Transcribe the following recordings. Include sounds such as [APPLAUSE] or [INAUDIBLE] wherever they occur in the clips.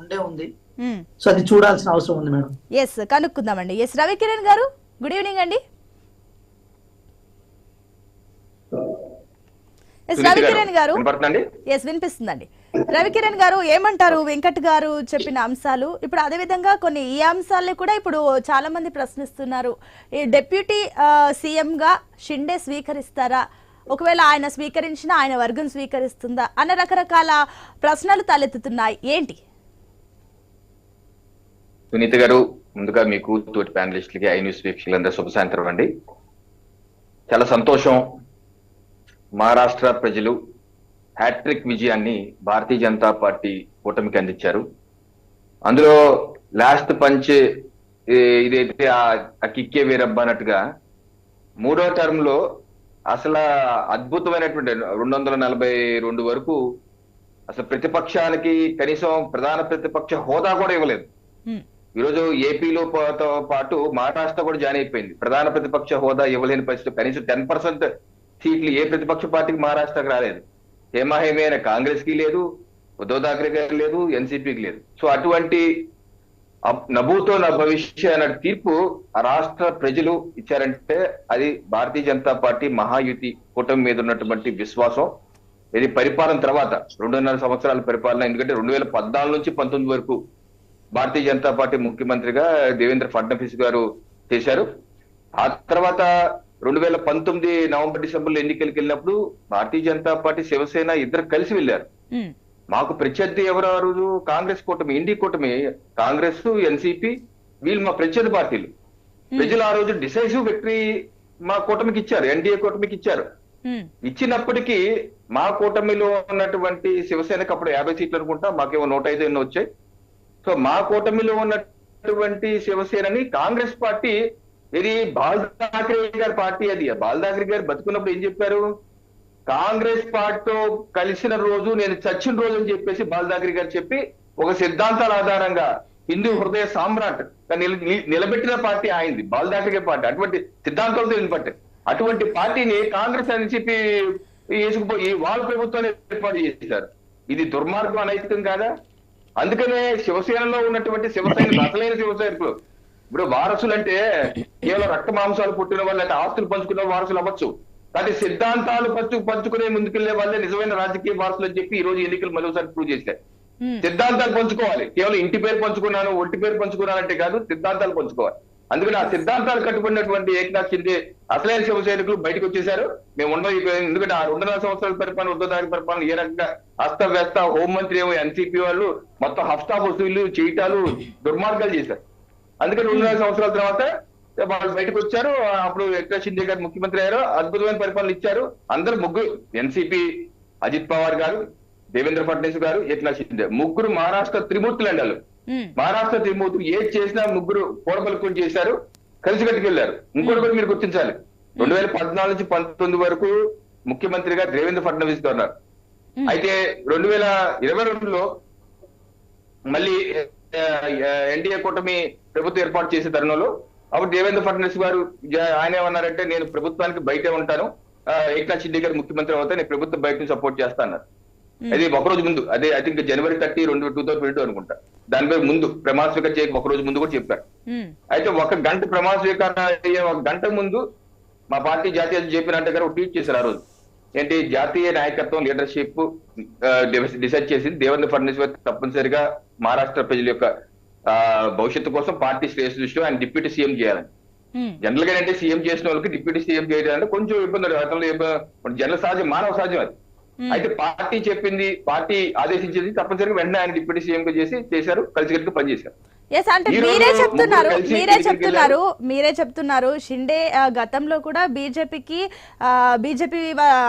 ఉండే ఉంది. సో అది చూడాల్సిన అవసరం ఉంది మేడం. ఎస్ కనుక్కుందామండి. ఎస్ రవికిరణ్ గారు గుడ్ ఈవినింగ్ అండి. ఎస్ సునీత రవికిరణ్ గారు. ఎస్ వినిపిస్తుందండి. రవికిరణ్ గారు ఏమంటారు వెంకట్ గారు చెప్పిన అంశాలు? ఇప్పుడు అదే విధంగా కొన్ని ఈ అంశాలని కూడా ఇప్పుడు చాలా మంది ప్రశ్నిస్తున్నారు. ఈ డెప్యూటీ సీఎం గా షిండే స్వీకరిస్తారా? ఒకవేళ ఆయన స్వీకరించినా ఆయన వర్గం స్వీకరిస్తుందా? అన్న రకరకాల ప్రశ్నలు తలెత్తుతున్నాయి. ఏంటి? సునీత గారు ముందుగా మీకు తోటి ప్యానలిస్టులకి ఐ న్యూస్ వీక్షకులందరూ శుభ సాయంత్రం అండి. చాలా సంతోషం. మహారాష్ట్ర ప్రజలు హ్యాట్రిక్ విజయాన్ని భారతీయ జనతా పార్టీ కూటమికి అందించారు. అందులో లాస్ట్ పంచ్ ఇదైతే ఆ- కిక్కే వీరబ్బ అన్నట్టుగా మూడో టర్మ్లో అసలు అద్భుతమైనటువంటి రెండు వందల నలభై రెండు వరకు అసలు ప్రతిపక్షానికి కనీసం ప్రధాన ప్రతిపక్ష హోదా కూడా ఇవ్వలేదు. ఈరోజు ఏపీలో పాటు మహారాష్ట్ర కూడా జాయిన్ అయిపోయింది. ప్రధాన ప్రతిపక్ష హోదా ఇవ్వలేని పరిస్థితి. కనీసం టెన్ పర్సెంట్ సీట్లు ఏ ప్రతిపక్ష పార్టీకి మహారాష్ట్రకు రాలేదు. హేమాహేమి అయిన కాంగ్రెస్కి లేదు ఉద్ధవ్ ఠాక్రే గారికి లేదు ఎన్సీపీకి లేదు. సో అటువంటి అబ్- నభూతో నా భవిష్య అన్న తీర్పు ఆ రాష్ట్ర ప్రజలు ఇచ్చారంటే అది భారతీయ జనతా పార్టీ మహాయుతి కూటమి మీద ఉన్నటువంటి విశ్వాసం. ఇది పరిపాలన తర్వాత రెండున్నర సంవత్సరాల పరిపాలన ఎందుకంటే రెండు వేల పద్నాలుగు నుంచి పంతొమ్మిది వరకు భారతీయ జనతా పార్టీ ముఖ్యమంత్రిగా దేవేంద్ర ఫడ్నవీస్ గారు చేశారు. ఆ తర్వాత రెండు వేల పంతొమ్మిది నవంబర్ డిసెంబర్లో ఎన్నికలకు వెళ్ళినప్పుడు భారతీయ జనతా పార్టీ శివసేన ఇద్దరు కలిసి వెళ్ళారు. మాకు ప్రత్యర్థి ఎవరు ఆ రోజు? కాంగ్రెస్ కూటమి ఇండి కూటమి కాంగ్రెస్ ఎన్సీపీ వీళ్ళు మా ప్రత్యర్థి పార్టీలు. ప్రజలు ఆ రోజు డిసైసివ్ విక్టరీ మా కూటమికి ఇచ్చారు ఎన్డీఏ కూటమికి ఇచ్చారు. ఇచ్చినప్పటికీ మా కూటమిలో ఉన్నటువంటి శివసేనకి అప్పుడు యాభై సీట్లు అనుకుంటా మాకేమో నూట ఐదు ఎన్నో వచ్చాయి. సో మా కూటమిలో ఉన్నటువంటి శివసేనని కాంగ్రెస్ పార్టీ ఇది బాల్ ఠాక్రే గారి పార్టీ అది. బాల్ ఠాక్రే గారు బతుకున్నప్పుడు ఏం చెప్పారు? కాంగ్రెస్ పార్టీతో కలిసిన రోజు నేను చచ్చిన రోజు అని చెప్పేసి బాల్ ఠాక్రే గారు చెప్పి ఒక సిద్ధాంతాల ఆధారంగా హిందూ హృదయ సామ్రాట్ ని- నిలబెట్టిన పార్టీ ఆయింది బాల్ ఠాక్రే పార్టీ. అటువంటి సిద్ధాంతాలతో నిలబట్టే అటువంటి పార్టీని కాంగ్రెస్ అని చెప్పి వేసుకుపోయి వాళ్ళ ప్రభుత్వాన్ని ఏర్పాటు చేశారు. ఇది దుర్మార్గం అనైతికం కాదా? అందుకనే శివసేనలో ఉన్నటువంటి శివసైనికులు అసలైన శివసైనికులు. ఇప్పుడు వారసులు అంటే కేవలం రక్త మాంసాలు పుట్టిన వాళ్ళు అంటే ఆస్తులు పంచుకున్న వారసులు అవ్వచ్చు. కానీ సిద్ధాంతాలు పంచు పంచుకునే ముందుకెళ్ళే వాళ్ళే నిజమైన రాజకీయ వారసులు అని చెప్పి ఈ రోజు ఎన్నికలు మరోసారి ప్రూవ్ చేశారు. సిద్ధాంతాలు పంచుకోవాలి. కేవలం ఇంటి పేరు పంచుకున్నాను ఒంటి పేరు పంచుకున్నాను అంటే కాదు సిద్ధాంతాలు పంచుకోవాలి. అందుకని ఆ సిద్ధాంతాలు కట్టుకున్నటువంటి ఏకనాథ్ షిండే అసలైన శివసైనికులు బయటకు వచ్చేసారు మేము ఉండ ఎందుకంటే ఆ రెండున్నర సంవత్సరాల పరిపాలన ఉద్దదారి పరిపాలన ఏ రకంగా అస్తవ్యస్త హోంమంత్రి ఏమో ఎన్సీపీ వాళ్ళు మొత్తం హఫ్తా వసూళ్ళు చేయటాలు దుర్మార్గాలు చేశారు. అందుకని రెండున్నర సంవత్సరాల తర్వాత వాళ్ళు బయటకు వచ్చారు. అప్పుడు ఎక్కడ షిండే గారు ముఖ్యమంత్రి అయ్యారు. అద్భుతమైన పరిపాలన ఇచ్చారు. అందరు ముగ్గురు ఎన్సీపీ అజిత్ పవార్ గారు దేవేంద్ర ఫడ్నవీస్ గారు ఎట్లా షిండే ముగ్గురు మహారాష్ట్ర త్రిమూర్తులు అండి వాళ్ళు. మహారాష్ట్ర త్రిమూర్తులు ఏది చేసినా ముగ్గురు కోడపలుకుని చేశారు కలిసి కట్టుకెళ్ళారు ఇంకోటి కూడా మీరు గుర్తించాలి. రెండు వేల పద్నాలుగు నుంచి పంతొమ్మిది వరకు ముఖ్యమంత్రిగా దేవేంద్ర ఫడ్నవీస్ గారు ఉన్నారు. అయితే రెండు వేల ఇరవై రెండులో మళ్ళీ ఎన్డీఏ కూటమి ప్రభుత్వం ఏర్పాటు చేసే తరుణంలో అప్పుడు దేవేంద్ర ఫడ్నవీస్ గారు ఆయన ఏమన్నారంటే నేను ప్రభుత్వానికి బయటే ఉంటాను. ఏకనాథ్ షిండే గారు ముఖ్యమంత్రి అవుతా నేను ప్రభుత్వం బయట నుంచి సపోర్ట్ చేస్తా అన్నారు. అది ఒక రోజు ముందు. అదే ఐ థింక్ జనవరి థర్టీ రెండు టూ థౌసండ్ ట్వంటీ అనుకుంటా. దానిపై ముందు. ప్రమాణ స్వీకారం చేయక ఒక రోజు ముందు కూడా చెప్పారు. హ్మ్. అయితే ఒక గంట ప్రమాణ స్వీకారం అయ్యే ఒక గంట ముందు మా పార్టీ జాతీయ చెప్పినట్టు గారు ఒక ట్వీట్ చేశారు ఆ రోజు. ఏంటి జాతీయ నాయకత్వం లీడర్షిప్ డిసైడ్ చేసింది. దేవేంద్ర ఫడ్నవీస్ గారు తప్పనిసరిగా మహారాష్ట్ర ప్రజల యొక్క భవిష్యత్తు కోసం పార్టీ శ్రేయస్ దృష్టిలో ఆయన డిప్యూటీ సీఎం చేయాలని. హ్మ్. జనరల్గా అంటే సీఎం చేసిన వాళ్ళకి డిప్యూటీ సీఎం చేయడం అంటే కొంచెం ఇబ్బంది. గతంలో జనరల్ సహజం మానవ సహజం అది. Hmm. అయితే పార్టీ చెప్పింది పార్టీ ఆదేశించింది తప్పనిసరిగా వెంటనే ఆయన డిప్యూటీ సీఎం గా చేసి చేశారు కలిసికట్టుగా పనిచేశారు. ఎస్ అంటే మీరే చెప్తున్నారు మీరే చెప్తున్నారు మీరే చెప్తున్నారు. షిండే గతంలో కూడా బీజేపీకి బీజేపీ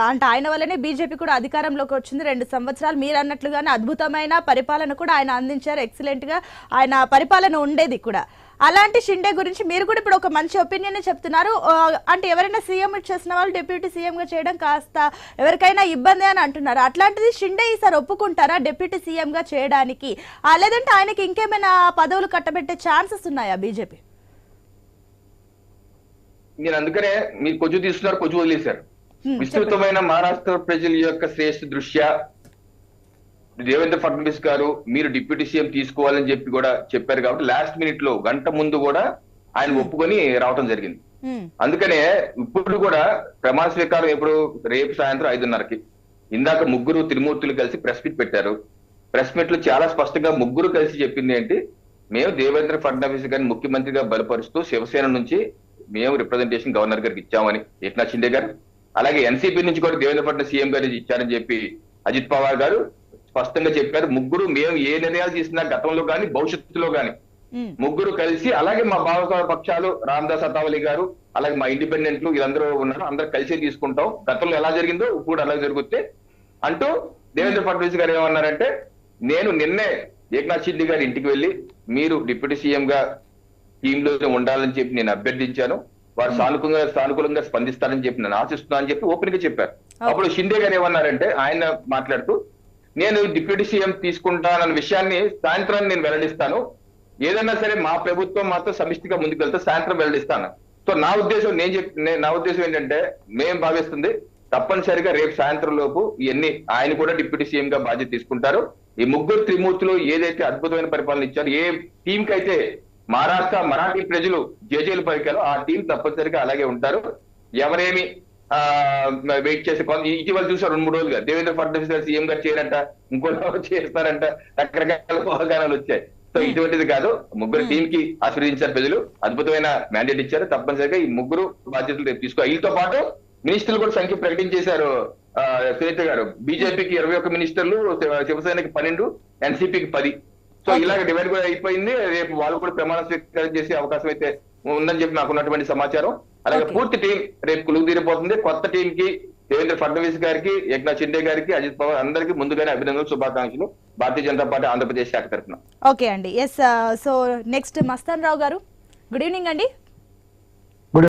అంటే ఆయన వల్లనే బీజేపీ కూడా అధికారంలోకి వచ్చింది. రెండు సంవత్సరాలు మీరు అన్నట్లుగానే అద్భుతమైన పరిపాలన కూడా ఆయన అందించారు. ఎక్సలెంట్గా ఆయన పరిపాలన ఉండేది కూడా. అలాంటి షిండే గురించి మీరు కూడా ఇప్పుడు ఒక మంచి ఒపీనియన్ చెప్తున్నారు. అంటే ఎవరైనా సీఎం చేసిన వాళ్ళు డిప్యూటీ సీఎం గా చేయడం కాస్త ఎవరికైనా ఇబ్బంది అని అంటున్నారు. అట్లాంటిది షిండే ఈసారి ఒప్పుకుంటారా డిప్యూటీ సీఎం గా చేయడానికి లేదంటే ఆయనకి ఇంకేమైనా పదవులు కట్టబెట్టే ఛాన్సెస్ ఉన్నాయా బీజేపీ? నేను అందుకనే మీరు కొంచెం తీసుకున్నారు కొంచెం వదిలేశారు. విస్తృతమైన మహారాష్ట్ర ప్రజల యొక్క శ్రేష్ఠ దృష్ట్యా దేవేంద్ర ఫడ్నవీస్ గారు మీరు డిప్యూటీ సీఎం తీసుకోవాలని చెప్పి కూడా చెప్పారు కాబట్టి లాస్ట్ మినిట్లో గంట ముందు కూడా ఆయన ఒప్పుకొని రావటం జరిగింది. ఉమ్, అందుకనే ఇప్పుడు కూడా ప్రమాణ స్వీకారం ఎప్పుడు? రేపు సాయంత్రం ఐదున్నరకి. ఇందాక ముగ్గురు త్రిమూర్తులు కలిసి ప్రెస్ మీట్ పెట్టారు. ప్రెస్ మీట్లో చాలా స్పష్టంగా ముగ్గురు కలిసి చెప్పింది ఏంటి? మేము దేవేంద్ర ఫడ్నవీస్ గారిని ముఖ్యమంత్రిగా బలపరుస్తూ శివసేన నుంచి మేము రిప్రజెంటేషన్ గవర్నర్ గారికి ఇచ్చామని ఏక్నాథ్ షిండే గారు. అలాగే ఎన్సీపీ నుంచి కూడా దేవేంద్ర ఫడ్నవీస్ సీఎం గారు ఇచ్చారని చెప్పి అజిత్ పవార్ గారు స్పష్టంగా చెప్పారు. ముగ్గురు మేము ఏ నిర్ణయాలు తీసుకున్నా గతంలో కానీ భవిష్యత్తులో కానీ ముగ్గురు కలిసి అలాగే మా భావస్వామ్య పక్షాలు రామదాస్ అతావలి గారు అలాగే మా ఇండిపెండెంట్లు వీళ్ళందరూ ఉన్నారు. అందరూ కలిసి తీసుకుంటాం. గతంలో ఎలా జరిగిందో ఇప్పుడు అలాగే జరుగుతే అంటూ దేవేంద్ర ఫడ్నవీస్ గారు ఏమన్నారంటే నేను నిన్నే ఏక్నాథ్ షిండే గారి ఇంటికి వెళ్ళి మీరు డిప్యూటీ సీఎం గా టీమ్లో ఉండాలని చెప్పి నేను అభ్యర్థించాను. వారు సానుకూలంగా సానుకూలంగా స్పందిస్తారని చెప్పి నేను ఆశిస్తున్నాను అని చెప్పి ఓపెన్గా చెప్పారు అప్పుడు షిండే గారు ఏమన్నారంటే ఆయన మాట్లాడుతూ నేను డిప్యూటీ సీఎం తీసుకుంటానన్న విషయాన్ని సాయంత్రం నేను వెల్లడిస్తాను. ఏదైనా సరే మా ప్రభుత్వం మాత్రం సమిష్టిగా ముందుకు వెళ్తే సాయంత్రం వెల్లడిస్తాను. సో నా ఉద్దేశం నేను చెప్ నా ఉద్దేశం ఏంటంటే మేము భావిస్తుంది తప్పనిసరిగా రేపు సాయంత్రం లోపు ఇవన్నీ ఆయన కూడా డిప్యూటీ సీఎం గా బాధ్యత తీసుకుంటారు. ఈ ముగ్గురు త్రిమూర్తులు ఏదైతే అద్భుతమైన పరిపాలన ఇచ్చారు ఏ టీం కైతే అయితే మహారాష్ట్ర మరాఠీ ప్రజలు జేజేలు పలికారో ఆ టీం తప్పనిసరిగా అలాగే ఉంటారు. ఎవరేమి వెయిట్ చేసే ఇటీవల చూసారు రెండు మూడు రోజులుగా. దేవేంద్ర ఫడ్నవీస్ గారు సీఎం గారు చేయరంట ఇంకోటి [LAUGHS] చేస్తారంట. రకరకాల ఊహాగానాలు వచ్చాయి. సో ఇటువంటిది కాదు. ముగ్గురు టీం కి ఆశీర్వదించారు ప్రజలు. అద్భుతమైన మ్యాండేట్ ఇచ్చారు. తప్పనిసరిగా ఈ ముగ్గురు బాధ్యతలు రేపు తీసుకో వీళ్ళతో పాటు మినిస్టర్లు కూడా సంఖ్య ప్రకటించేశారు ఆ, సునీత గారు. బీజేపీకి ఇరవై ఒక్క మినిస్టర్లు శివ- శివసేనకి పన్నెండు ఎన్సీపీకి పది. సో ఇలాగ డివైడ్ కూడా అయిపోయింది. రేపు వాళ్ళు కూడా ప్రమాణ స్వీకారం చేసే అవకాశం అయితే ఉందని చెప్పి నాకు ఉన్నటువంటి సమాచారం. అలాగే. పూర్తి టీం రేపు కులుగు తీరిపోతుంది. కొత్త టీం కి దేవేంద్ర ఫడ్నవీస్ గారికి ఏక్నాథ్ షిండే గారికి అజిత్ పవార్ అందరికీ ముందుగానే అభినందనలు శుభాకాంక్షలు. భారతీయ జనతా పార్టీ ఆంధ్రప్రదేశ్ శాఖ తరఫున ఓకే అండి. Yes so next Mastan Rao గారు. గుడ్ ఈవినింగ్ అండి.